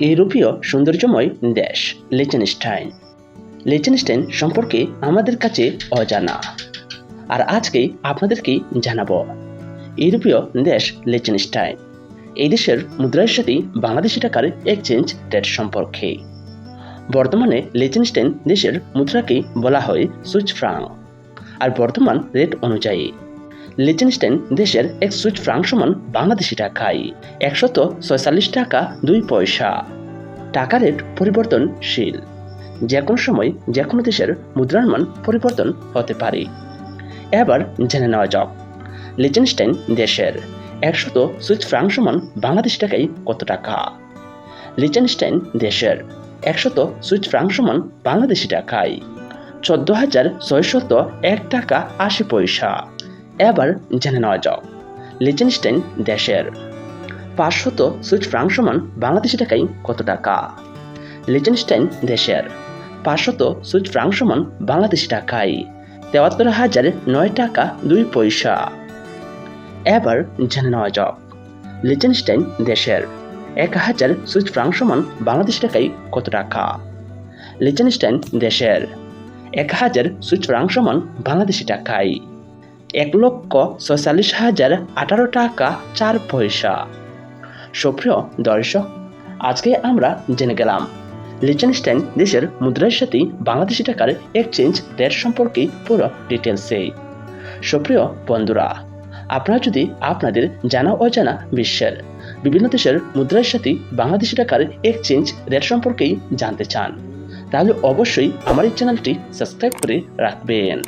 ইউরোপীয় সৌন্দর্যময় দেশ, Liechtenstein. Liechtenstein সম্পর্কে আমাদের কাছে অজানা। আর আজকে আপনাদেরকে জানাব। ইউরোপীয় দেশ, লিচেনস্টাইন। এই দেশের মুদ্রার সাথে বাংলাদেশি টাকার এক্সচেঞ্জ রেট সম্পর্কে। বর্তমানে লিচেনস্টাইন দেশের মুদ্রাকে বলা হয় সুইচ ফ্রাং। আর বর্তমান রেট অনুযায়ী লিচেনস্টাইন দেশের এক সুইচ ফ্রাং সমান বাংলাদেশি টাকায়। একশত ছয়চল্লিশ টাকা, দুই পয়সা। টাকা রেট পরিবর্তনশীল। যে কোনো সময় যে কোনো দেশের মুদ্রার মান পরিবর্তন হতে পারে। এবার জেনে নেওয়া যাক। লিচেনস্টাইন দেশের একশত সুইচ ফ্রাং সমান বাংলাদেশি টাকায় কত টাকা? লিচেনস্টাইন দেশের একশত সুইচ ফ্রাং সমান বাংলাদেশি টাকায়। চোদ্দ হাজার ছয়শত এক টাকা আশি পয়সা। এবার জেনে নেওয়া যাক। লিচেনস্টাইন দেশের পাঁচশত সুইচ ফ্রাং সমান বাংলাদেশি টাকায় কত টাকা? লিচেনস্টাইন দেশের পাঁচশত সুইচ ফ্রাং সমান বাংলাদেশি টাকায় তেয়াত্তর হাজার নয় টাকা দুই পয়সা। এবার জেনে নেওয়া যাক। লিচেনস্টাইন দেশের এক হাজার সুইচ ফ্রাং সমান বাংলাদেশি টাকায় কত টাকা? লিচেনস্টাইন দেশের এক হাজার সুইচ ফ্রাং সমান বাংলাদেশি টাকায় এক লক্ষ ছয়চল্লিশ হাজার আঠারো টাকা, চার পয়সা। সুপ্রিয় দর্শক, আজকে আমরা জেনে গেলাম, লিচেনস্টাইন দেশের মুদ্রার সাথে বাংলাদেশি টাকার এক্সচেঞ্জ রেট সম্পর্কে পুরো ডিটেলসে সুপ্রিয় বন্ধুরা, আপনারা যদি আপনাদের জানা অজানা বিশ্বের বিভিন্ন দেশের মুদ্রার সাথে বাংলাদেশি টাকার এক্সচেঞ্জ রেট সম্পর্কেই জানতে চান, তাহলে অবশ্যই আমার এই চ্যানেলটি সাবস্ক্রাইব করে রাখবেন।